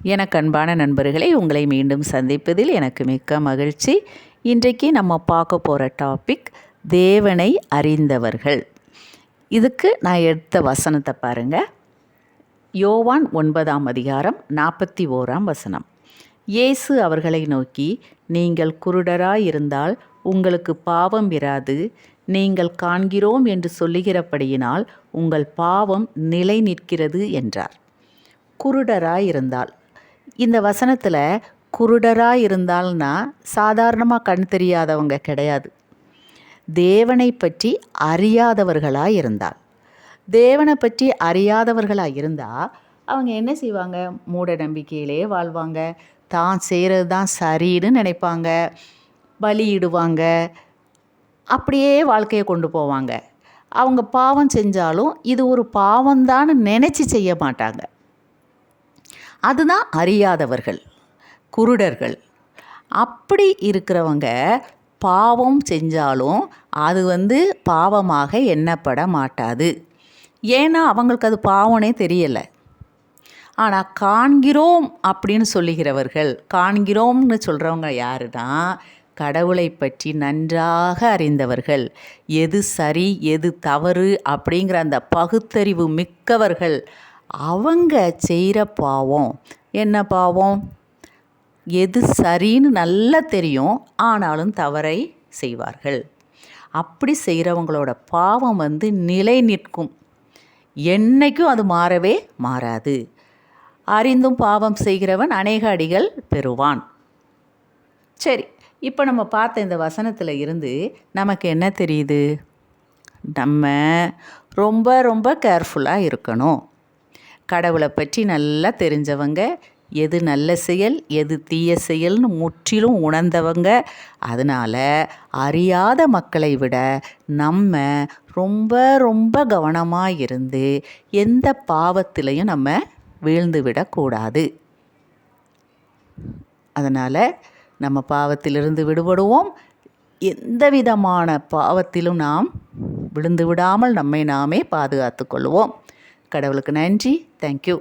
எனக்கு அன்பான நண்பர்களை உங்களை மீண்டும் சந்திப்பதில் எனக்கு மிக்க மகிழ்ச்சி. இன்றைக்கு நம்ம பார்க்க போகிற டாபிக் தேவனை அறிந்தவர்கள். இதுக்கு நான் எடுத்த வசனத்தை பாருங்கள் யோவான் ஒன்பதாம் அதிகாரம் நாற்பத்தி ஓராம் வசனம். இயேசு அவர்களை நோக்கி நீங்கள் குருடராயிருந்தால் உங்களுக்கு பாவம் இராது. நீங்கள் காண்கிறோம் என்று சொல்லுகிறபடியினால் உங்கள் பாவம் நிலை நிற்கிறது என்றார். குருடராயிருந்தால் இந்த வசனத்தில் குருடராக இருந்தால்னா சாதாரணமாக கண் தெரியாதவங்க கிடையாது. தேவனை பற்றி அறியாதவர்களாக இருந்தால். தேவனை பற்றி அறியாதவர்களாக இருந்தால் அவங்க என்ன செய்வாங்க? மூட நம்பிக்கையிலே வாழ்வாங்க. தான் செய்கிறது தான் சரின்னு நினைப்பாங்க. பலியிடுவாங்க அப்படியே வாழ்க்கையை கொண்டு போவாங்க. அவங்க பாவம் செஞ்சாலும் இது ஒரு பாவம்தான்னு நினச்சி செய்ய மாட்டாங்க. அதுதான் அறியாதவர்கள் குருடர்கள். அப்படி இருக்கிறவங்க பாவம் செஞ்சாலும் அது வந்து பாவமாக எண்ணப்பட மாட்டாது. ஏன்னா அவங்களுக்கு அது பாவனே தெரியலை. ஆனால் காண்கிறோம் அப்படின்னு சொல்லுகிறவர்கள் காண்கிறோம்னு சொல்கிறவங்க யாருன்னா கடவுளை பற்றி நன்றாக அறிந்தவர்கள் எது சரி எது தவறு அப்படிங்கிற அந்த பகுத்தறிவு மிக்கவர்கள் அவங்க செய்கிற பாவம். என்ன பாவம்? எது சரின்னு நல்லா தெரியும். ஆனாலும் தவறை செய்வார்கள். அப்படி செய்கிறவங்களோட பாவம் வந்து நிலை நிற்கும். என்னைக்கும் அது மாறவே மாறாது. அறிந்தும் பாவம் செய்கிறவன் அநேக அடிகள் பெறுவான். சரி இப்போ நம்ம பார்த்த இந்த வசனத்தில் இருந்து நமக்கு என்ன தெரியுது? நம்ம ரொம்ப ரொம்ப கேர்ஃபுல்லாக இருக்கணும். கடவுளை பற்றி நல்லா தெரிஞ்சவங்க எது நல்ல செயல் எது தீய செயல்னு முற்றிலும் உணர்ந்தவங்க. அதனால் அறியாத மக்களை விட நம்ம ரொம்ப ரொம்ப கவனமாக இருந்து எந்த பாவத்திலையும் நம்ம வீழ்ந்து விடக்கூடாது அதனால் நம்ம பாவத்திலிருந்து விடுபடுவோம். எந்த விதமான பாவத்திலும் நாம் விழுந்து விடாமல் நம்மை நாமே பாதுகாத்து கொள்வோம். கடவுளுக்கு நன்றி. தேங்க்யூ